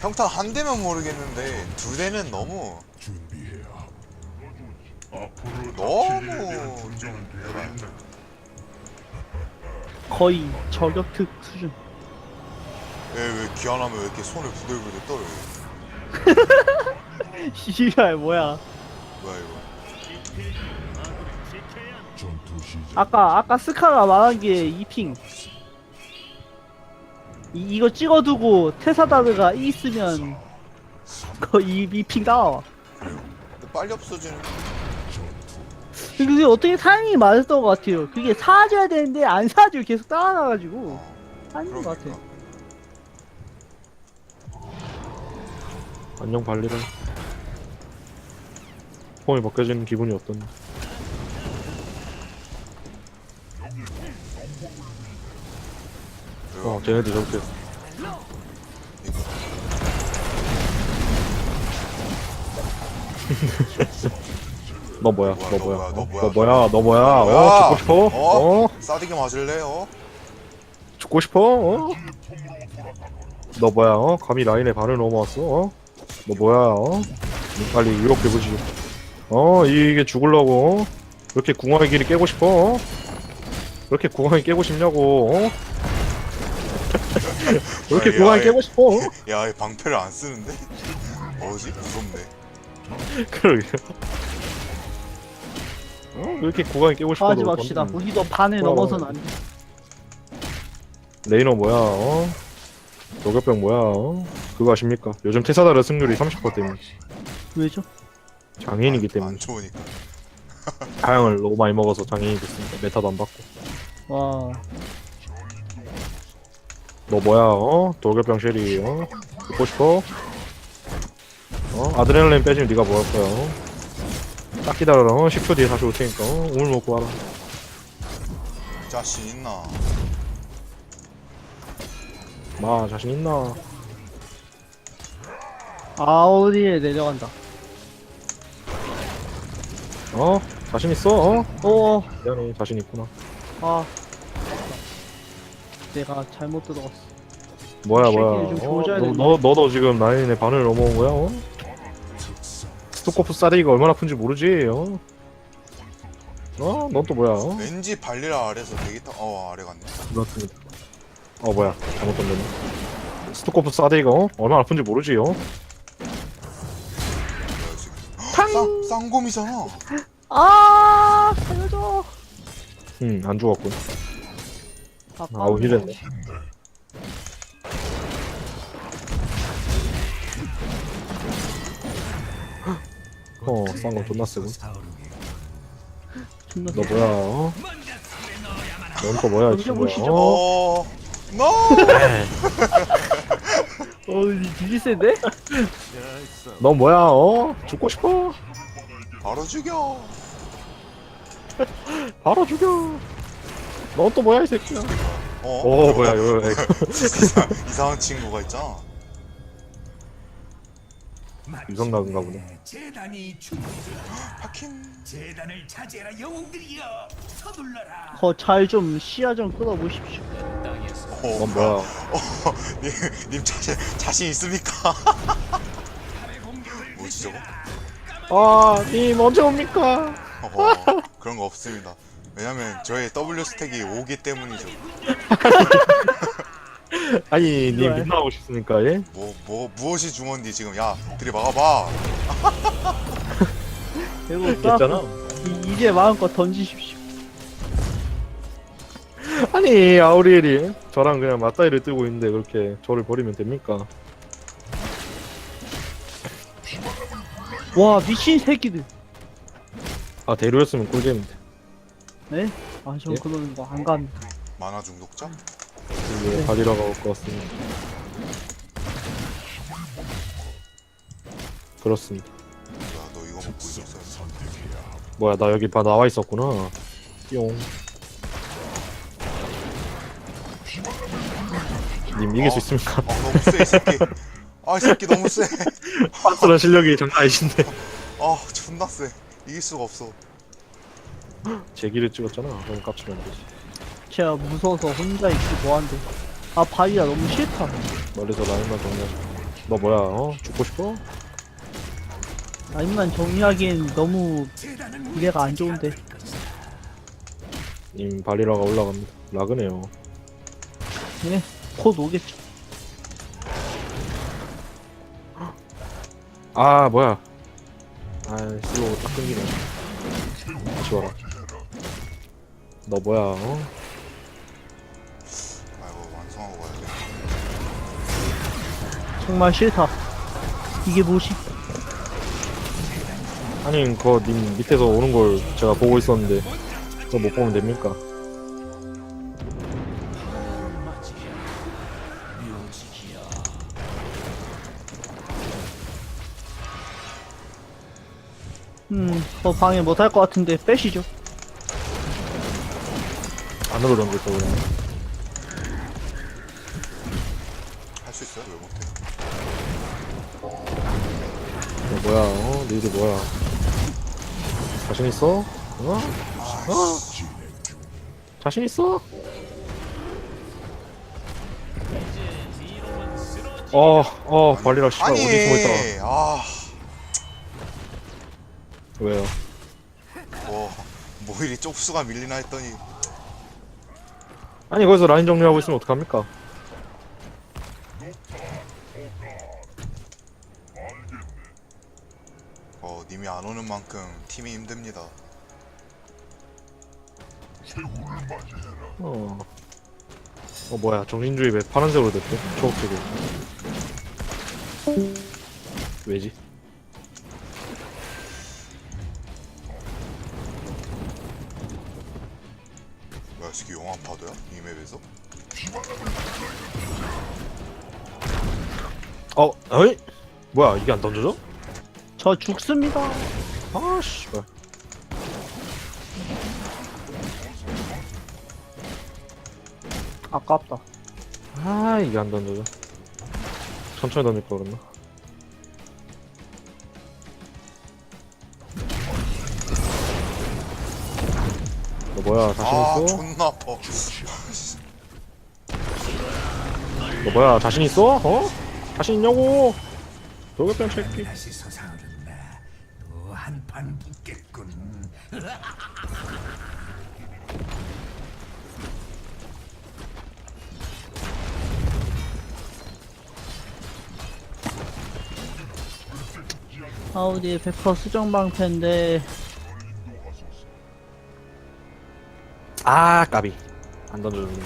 평타 한 대면 모르겠는데 두 대는 너무 너무 좀 거의 저격특 수준. 왜왜 귀환하면 왜 이렇게 손을 부들부들 떨어 씨발 뭐야? 뭐야 이거 아까 아까 스카가 말한 게 이핑. 이, 이거 찍어두고 테사다드가 이 있으면 거의 이핑 나와. 근데 빨리 없어지는 그게 어떻게 타이밍이 맞았던 것 같아요. 그게 사줘야 되는데 안 사주고 계속 따라가가지고 어, 아닌 것 같아. 그러니까. 안녕 발리를 폼이 벗겨지는 기분이 어떤지 어 쟤네들 저렇게 너 뭐야 너너 뭐야 너 어? 뭐야. 너 뭐야 너 뭐야? 어 죽고 싶어 어? 어 싸대기 맞을래 어? 죽고 싶어 어? 너 뭐야 어 감히 라인에 발을 넘어왔어 어? 너 뭐야 어? 빨리 유혹해보지 어 이게 죽을라고 어? 이렇게 궁화의 길이 깨고 싶어 어? 그렇게 궁화에 깨고 싶냐고 어? 이렇게 야, 궁화에 야, 깨고 싶어 어? 야, 얘 방패를 안 쓰는데? 뭐지? 무섭네. 그러게 어? 이렇게 궁화에 깨고 싶어 하지 맙시다. 우리도 반을 넘어서는 안 돼. 레이너 뭐야 어? 도겹병 뭐야 어? 그거 아십니까? 요즘 테사다르 승률이 30% 때문에 왜죠? 장애인이기 안, 때문에 안 좋으니까. 다양을 너무 많이 먹어서 장애인이 됐으니까 메타도 안 받고 와, 너 뭐야 어? 돌격병 쉐리 어? 듣고 싶어? 어? 아드레날린 빼지면 네가 뭐할 거야 어? 딱 기다려라 어? 10초 뒤에 다시 올 테니까 어? 우물 먹고 와라 자신 있나? 마 자신 있나 아우디에 내려간다. 어? 자신 있어? 어? 어, 미안해 자신 있구나 아, 내가 잘못 들어갔어. 뭐야 뭐야 좀 어? 줘줘야 너, 너도 지금 라인의 반을 넘어온 거야 어? 스토코프 싸대기가 얼마나 아픈지 모르지 어? 어? 넌 또 뭐야 어? 왠지 발리라 아래서 되게 타... 어, 아래 갔네. 그렇습니다. 어 뭐야 잘못 던졌네. 스토커프 싸대기가 어? 얼마나 아픈지 모르지 어? 뭐야, 지금. 쌍, 쌍곰이잖아. 아, 살려줘. 응안 죽었군. 아, 힐했네. 어 쌍거 존나 세군. 존나 너 뭐야 어? 넌또 뭐야 이 친구야 보시죠. 어? 어, no! 어, 되게 센데? 넌 뭐야 어? 죽고 싶어? 바로 죽여. 바로 죽여. 넌또 뭐야 이 새끼야? 어? 오 뭐야 이거 이상, 이상한 친구가 있잖아. 유성 나은가 보네. 재단이. 파킨. 재단을 차지해라 영웅들이여 서둘러라. 거잘 좀 시야 좀 끌어보십시오. 어, 넌 뭐야? 어, 님, 님 자신, 자신 있습니까? 뭐지 저거? 아, 님 언제 옵니까? 어, 그런 거 없습니다. 왜냐면 저의 W 스택이 5기 때문이죠. 아니, 님 좋아요. 빛나고 싶습니까? 예? 뭐, 뭐, 무엇이 중원디 지금, 야, 들이박아봐. 그리고 했잖아. 이, 이제 마음껏 던지십시오. 아니, 아우리엘이 저랑 그냥 맞다이를 뜨고 있는데 그렇게 저를 버리면 됩니까? 와, 미친 새끼들. 아, 대류였으면 꿀잼인데. 네? 아, 전 예? 그런 거안 갑니다. 만화 중독자? 이게 바디라가 올 것 같습니다. 그렇습니다. 야, 너 이거 먹고 있었어. 뭐야, 나 여기 봐 나와 있었구나. 뿅. 님 이길 어. 수 있습니까? 아, 너무 세, 이 새끼. 아, 이 새끼 너무 세. 파스런 실력이 장난 아니신데. 아, 존나 세. 이길 수가 없어. 제기를 찍었잖아. 그럼 깝치면 안 되지. 제가 무서워서 혼자 있기 뭐한데. 아, 바위야 너무 싫다. 멀리서 라인만 정리하자. 너 뭐야 어? 죽고 싶어? 라인만 정리하기엔 너무 미래가 안 좋은데 님 발리라가 올라갑니다 라그네요 예, 곧 오겠죠 아 뭐야 아 슬로우 딱 끊기네 다시 와라 너 뭐야 어? 아이고 완성하고 가야 돼. 정말 싫다 이게 무엇이 아니 그거 님 밑에서 오는 걸 제가 보고 있었는데 그거 못 보면 됩니까? 음, 뭐 방해 못할 것 같은데 빼시죠 안으로 던졌어 그냥 할 수 있어요? 왜 못해? 너 뭐야 어? 너희들 뭐야 자신 있어? 어? 어? 자신 있어? 어, 어, 발리라 씨발 아니, 어디 숨어있다. 아, 왜요? 뭐, 뭐 이리 쪽수가 밀리나 했더니 아니 거기서 라인 정리하고 있으면 어떡합니까? 어, 님이 안 오는 만큼 팀이 힘듭니다. 어. 어 뭐야 정신주의 왜 파란색으로 됐대? 초록색으로. 왜지? 뭐야, 저게 용암 파도야? 이 맵에서? 어, 어이? 뭐야 이게 안 던져져? 저 죽습니다 아 씨발. 아깝다 아 이게 안 던져져. 천천히 던질 걸 그랬나? 뭐야 자신 아, 있어? 존나 아파. 너 뭐야 자신 있어? 어? 자신 있냐고? 도개변 새끼. 다시 솟아오른다. 또 한판 붙겠군. 아우디 100% 수정방패인데 아 까비. 안 던져줬네.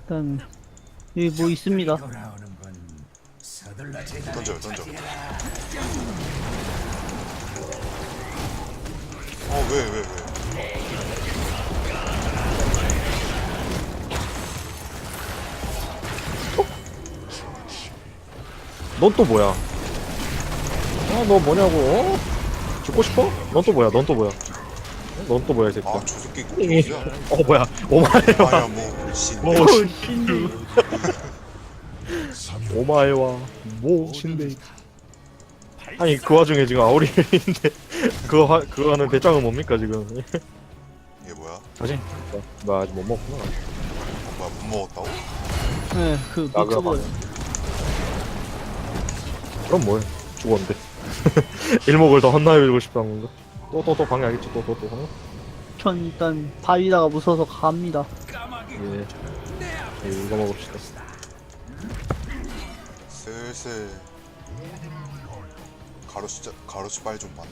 일단 여기 뭐 있습니다 던져요, 던져. 차지해라. 어, 왜, 왜, 왜? 넌 또 뭐야? 아, 너 뭐냐고? 어? 죽고 싶어? 넌 또 뭐야? 넌 또 뭐야? 넌 또 뭐야, 이 새끼야? 아, 저 새끼 누구야? 어, 뭐야? 오마에와, 아야, 뭐, 오 씨. 신디 오마에와, 모, 신데. 아니, 그 와중에 지금 아우리인데, 그거, 하, 그거 하는 배짱은 뭡니까, 지금? 얘 뭐야? 자신? 나 아직 못 먹구나. 뭐야, 못 먹었다고? 네 그 나그라 미쳐버려 그럼 뭐해? 죽었는데. 일목을 더 헛나여주고 싶다는 건가? 또, 또, 또, 방해 알겠지? 또, 또, 또, 어? 전 일단 바위다가 무서워서 갑니다 예. 예, 이거 먹읍시다. 슬슬 가로수 가로수 빨좀 맞네.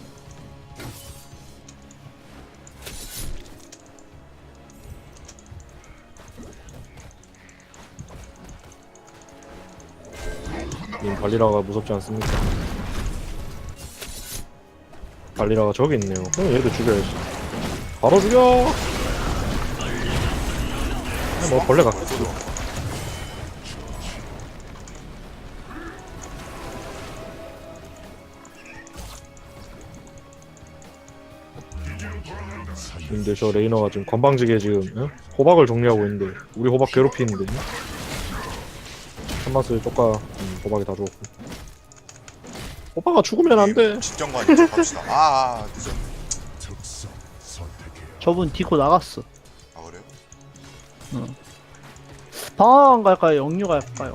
님 발리라가 무섭지 않습니까? 발리라가 저기 있네요. 그럼 얘도 죽여야지. 바로 죽여! 뭐 벌레 같겠지. 근데 저 레이너가 지금 건방지게 지금 응? 호박을 정리하고 있는데 우리 호박 괴롭히는데 한마스 쪼까 음, 호박이 다 죽었고 호박아 죽으면 안돼 직전관이 좀 갑시다. 아, 아, 늦었네. 저분 디코 나갔어 아 그래요? 방황 갈까요? 영유 갈까요?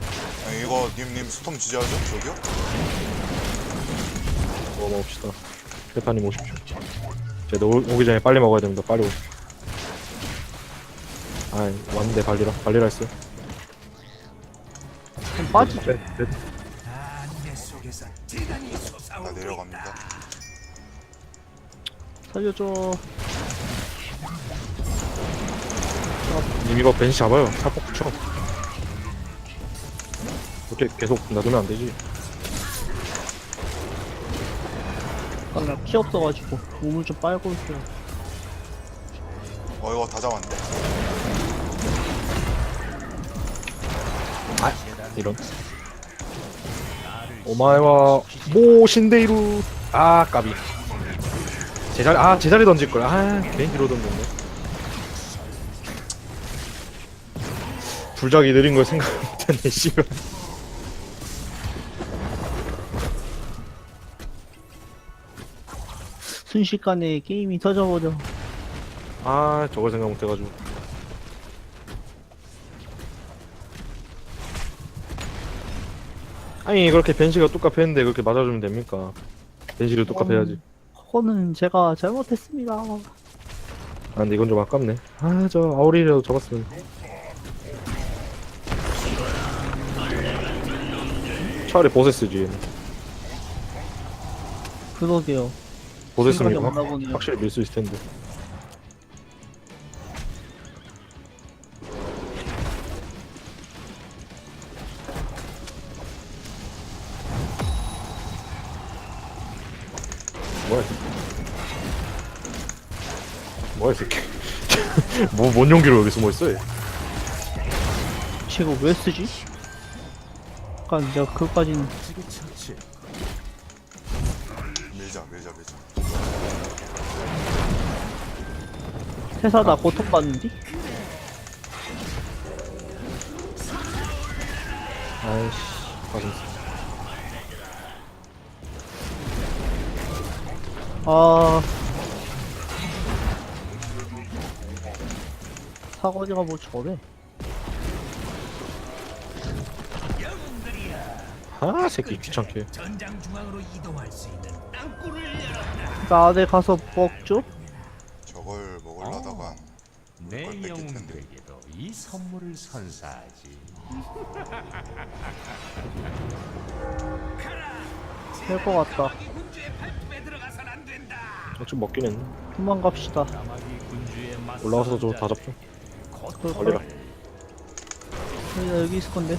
아니, 이거 님님 스톰 지지하죠? 저기요? 뭐 먹읍시다. 대파님 오십시오. 오- 오기 전에 빨리 먹어야 됩니다. 빨리 오십시오. 아이 왔는데 발리라 발리라 했어요. 좀 빠지죠. 네, 네. 살려줘. 님 이거 벤시 잡아요. 살폭 붙여. 이렇게 계속 놔두면 안 되지. 아, 나피 없어가지고 몸을 좀 빨고 있어요. 어, 이거 다 잡았네. 이런. 오마이와 모신데이루. 아 까비. 제자리 아 제자리 던질 걸. 아 괜히 뒤로 던졌네. 불작이 느린 걸 생각 못했네 씨발. 순식간에 게임이 터져버려. 아 저걸 생각 못해가지고. 아니 그렇게 벤시가 뚝갑했는데 그렇게 맞아주면 됩니까? 벤시를 뚝갑해야지. 그거는 제가 잘못했습니다. 아 근데 이건 좀 아깝네. 아 저 아우리라도 잡았으면. 차라리. 그러게요. 생각이 이거 없나 확- 보네요. 확실히 밀 수 있을 텐데. 뭐, 뭔 용기로 여기 숨어있어 얘. 제가 왜 쓰지? 약간 내가 그것까지는 밀자, 밀자, 밀자. 회사다 고통받는디? 아이씨 가슴 아 사거리가 뭐 저래 아 새끼 귀찮게 전장 중앙으로 이동할 수 있는 땅굴을 열었다. 나 안에 가서 먹죠? 저걸 내걸 뺏길 텐데. 영웅들에게도 이 선물을 선사하지. 될 것 같다 군주의 발톱에 들어가선 안 된다. 어, 좀 먹긴 했네 도망갑시다 까마귀 군주의 맞서 올라가서 저거 다 잡죠 거야 여기, 있을 건데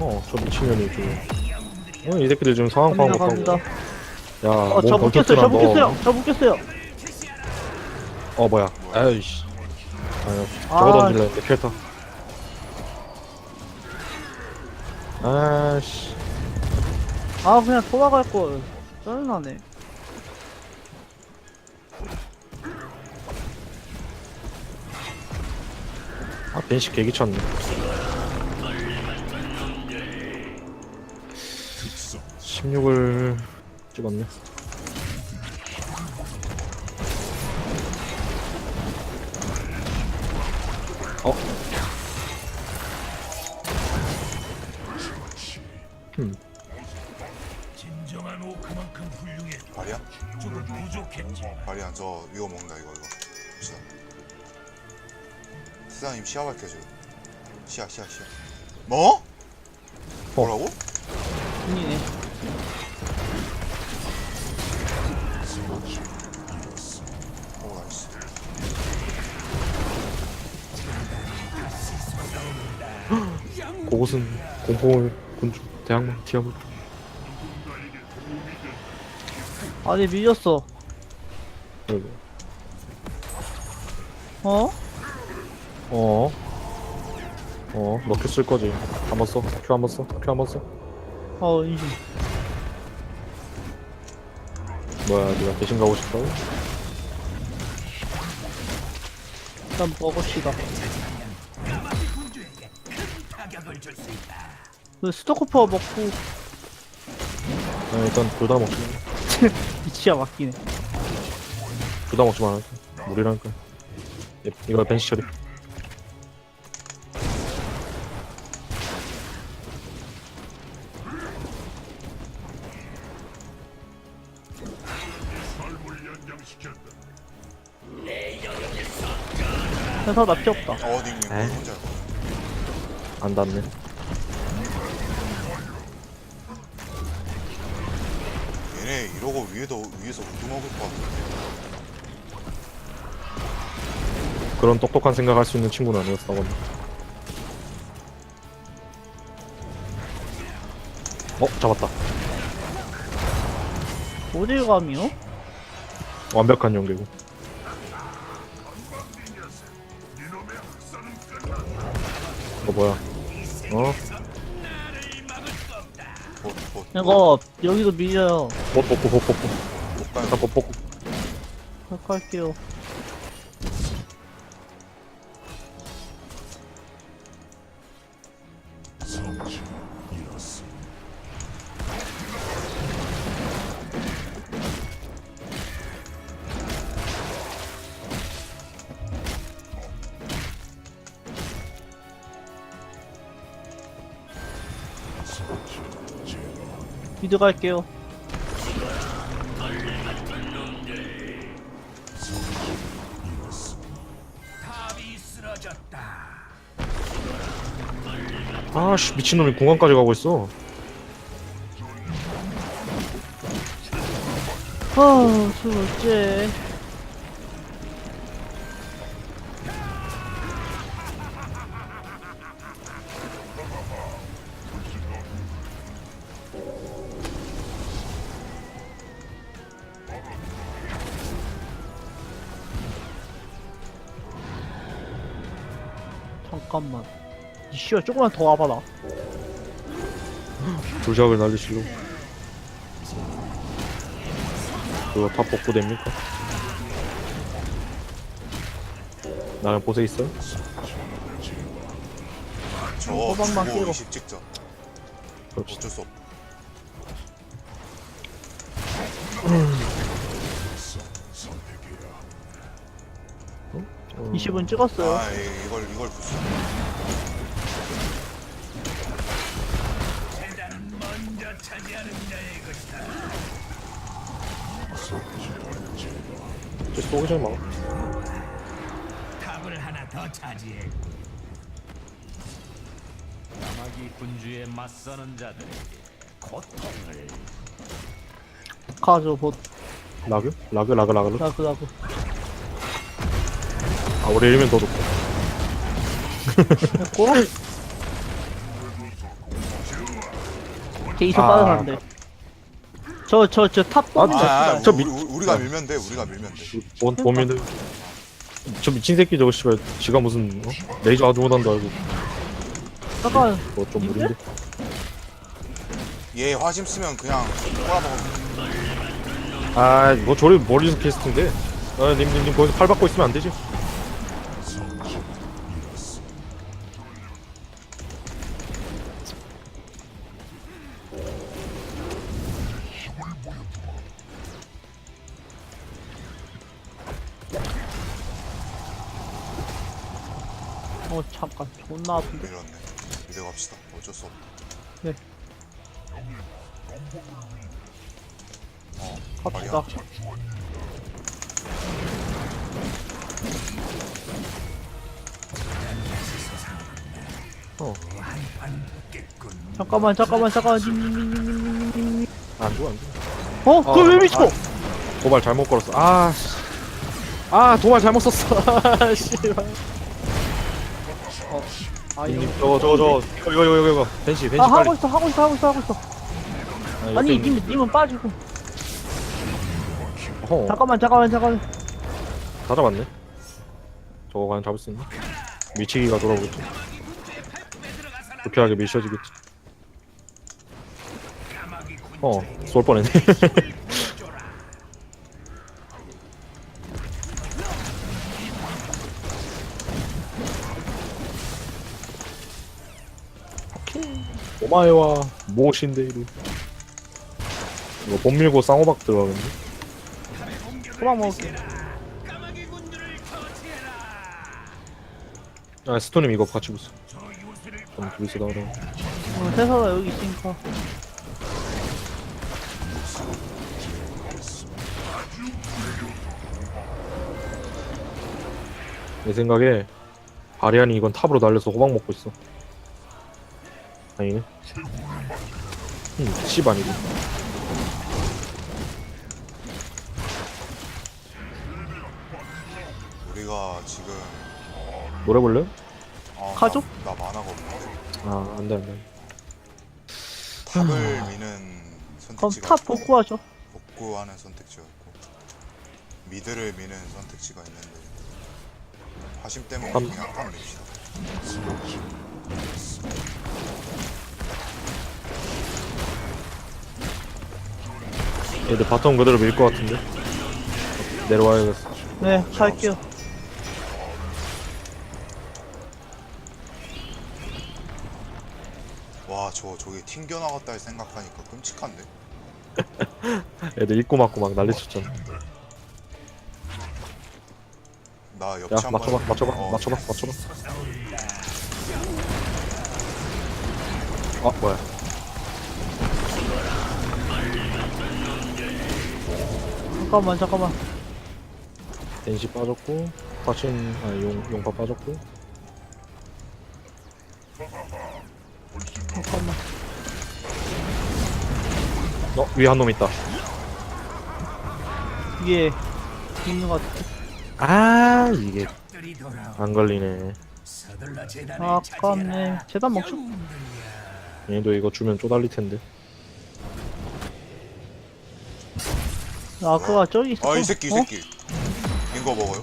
어 저 미친년이 지금 어, 이 새끼들 지금 상황 파악 갑니다 못하고 갑니다 야, 어 저 몸 묶였어요 저 던졌구나, 묶였어요 저 묶였어요 너. 어, 뭐야. 아이씨. 아. 저거 던질라 했는데, 피했다. 아씨. 아 그냥 돌아갈 걸 짜증나네 벤시 개기쳤네. (16을) 찍었네 어? 진정한 오크만큼 훌륭해. 바리안? 조금 부족했지. 바리안, 저 이거 먹는다, 이거, 이거. 봅시 다. 스사님 시야 밝혀줘. 시야, 시야, 시야. 뭐? 뭐라고? 분이네 오, 나이스. 그곳은 공포 군주 대항만 디아블 아니 밀렸어 그리고 어? 어? 어? 너큐 쓸 거지 한번 써? 큐 한번 써? 큐 한번 써? 어 인심 뭐야 네가 대신 가고 싶다고? 일단 먹읍시다. 그 스토커퍼 먹고 아, 일단 둘 다 먹지 위치가 맞기네 둘 다 먹지 말아 무리라니까 예, 이거 벤시 처리 사나피 없다. 어 에이. 혼자 안 닿네 얘네 이러고 위에도 위에서 우두 먹을 것 같은데 그런 똑똑한 생각할 수 있는 친구는 아니었어 나 어? 잡았다 어딜 감이요? 완벽한 연계고 이거 뭐야 어? 이거 여기도 밀려요. 뽀뽀뽀뽀뽀뽀 못 가요 잠깐 뽀뽀 할게요. 미드 갈게요. 탑 이 쓰러졌다. 아씨 미친놈이 공간까지 가고 있어 아, 둘째. 잠깐만. 이씨야 조금만 더 와봐라. 조작을 날리시고 그거 다 복구 됩니까? 나는 보세 있어요? 저 호박만 주고 끼고. 의식 찍자 그렇지 어쩔 수 없. 어, 20분 찍었어요. 아 이- 이걸 이걸 부수 저 차지하는 자의 것이다. 저 쏘기 전에 막아 탑을 하나 더 차지해. 까마귀 군주에 맞서는 자들에게 고통을 가죠, 봇. 라그? 라그 라그 라그 라그 라그. 아 우리 1면 더 높고 됐고. 이서 아. 빠져나는데. 저, 저, 저탑 아, 뽑는 아, 아, 저 우리, 미- 우리, 우리가 밀면 돼 우리가 밀면 돼. 본, 보면은 저 미친 새끼 저거 씨발 지가 무슨 어? 레이저 아주 못한다 알고 잠깐, 그거 좀 무린데? 얘 화심 쓰면 그냥 꼬라박아. 아뭐 저리 멀리서 캐스팅돼 아 님님님 거기서 팔 받고 있으면 안 되지 존나 아픈데. 밀었네 이대 갑시다 어쩔 수 없다 네. 어 갑시다. 잠깐만, 잠깐만, 잠깐만. 님. 안 좋아 안 좋아 어? 그걸 왜 미쳐? 도발 잘못 걸었어 아 씨. 아 도발 잘못 썼어 아 씨발 아, 이거. 저거 저거 저거 이거 이거 이거 이거 벤시 벤시 아, 빨리 하고 있어, 하고 있어, 하고 있어, 하고 있어. 아, 옆에 아니, 있는- 님, 님은 빠지고. 어허, 잠깐만, 잠깐만, 잠깐만. 다 잡았네 저거 과연 잡을 수 있나? 미치기가 돌아오겠지 불쾌하게 미쳐지겠지 어, 쏠 뻔했네 오마이와 무엇인데 이리? 이거 봄 밀고 쌍호박 들어가겠네. 소박 먹을게. 아 스톤님 이거 같이 붙어 그럼 둘이서 나오라 어, 회사가 여기 있으니까. 내 생각에 바리안이 이건 탑으로 날려서 호박 먹고 있어. 아니네 음씨 아니고 우리가 지금 노래 볼래요? 아, 가족? 나, 나 만화가 없는데 아 안 돼 안 돼 탑을 미는 그럼 선택지가 탑 있고, 복구하죠. 복구하는 선택지가 있고 미드를 미는 선택지가 있는데 화심 때문에 탑. 그냥 탑 밉시다 얘들 바텀 그대로 밀 것 같은데? 내려와야겠어. 네, 갈게요. 와 저 저기 튕겨 나갔다 생각하니까 끔찍한데? 애들 입고 맞고 막 난리 쳤잖아. 나야 옆치 한번 맞춰봐 맞춰봐 어, 맞춰봐 맞춰봐. 아 뭐야 잠깐만, 잠깐만. 댄시 빠졌고 파친 아용 용파 빠졌고 잠깐만. 어 위에 한 놈 있다 위에 있는 것 같아. 아 이게 안 걸리네 아깝네. 재단 먹죠? 얘도 이거 주면 쪼달릴 텐데 아까가 저기 있어. 아 이 새끼 이 어? 새끼 이거 먹어요?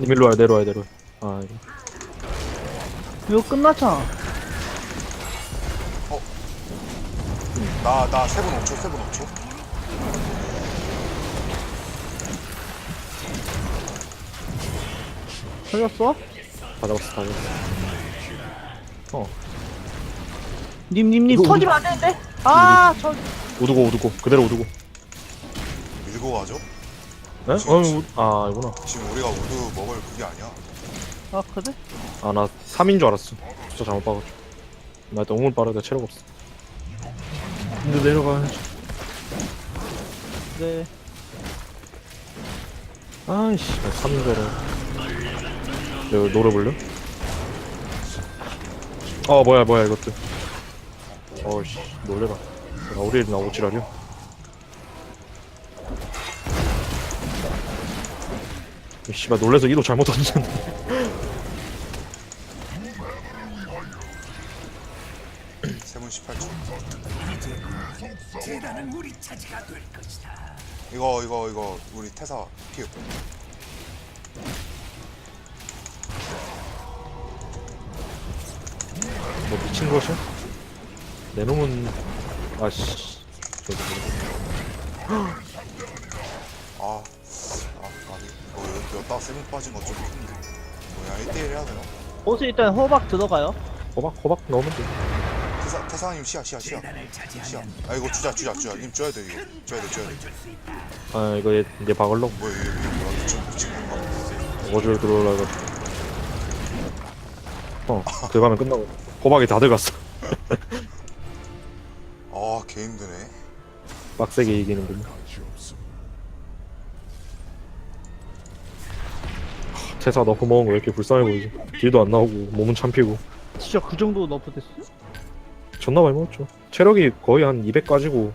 님 일로 와요 내려와요 내려와 아 이거 이거 끝났잖아. 나 나 세분 5초 세분 5초 걸렸어? 다 잡았어 다 잡았어 어 님, 님, 님, 이거 터지면 안 되는데? 아, 저, 우두고 우두고 그대로 우두고 밀고 가죠? 에? 어, 우, 아 이구나 지금 우리가 우드 먹을 그게 아니야 아, 그래? 아나 3인 줄 알았어 진짜 잘못 봐가지고 나 너무 빠르다 체력 없어 근데 내려가야지 네. 아이씨 3인 줄 알아 내가 불려? 어 뭐야 뭐야 이것들. 어이씨 놀래라. 나 우리 나 오지랄이야. 이 씨발 놀래서 이도 잘못 던졌네 세분 18초. 재단은 우리 차지가 될 것이다. 이거 이거 이거 우리 태사 피우 미친 것이야? 내 놈은 아씨 저기 뭐야. 아, 아, 아니 이거 여따 세분 빠진 거좀 큰데 뭐야 1대1 해야 되나? 보스 일단 호박 들어가요. 호박 호박 넣으면 돼 태사, 태사님 시야 시야 시야 시야 아 이거 주자 주자 주자 님 줘야 돼 이거 줘야 돼 줘야 돼. 아 이거 얘, 얘 박을러 뭐야 이게 뭐야 미친 미친 건가? 어줄 들어올라 이거 어 들어가면 끝나고 호박이 다 들어갔어. 아 개 힘드네. 빡세게 이기는군요. 하, 태사 너프 먹은 거 왜 이렇게 불쌍해 보이지? 딜도 안 나오고 몸은 참피고. 진짜 그 정도 너프 됐어? 존나 많이 먹었죠. 체력이 거의 한 200 가지고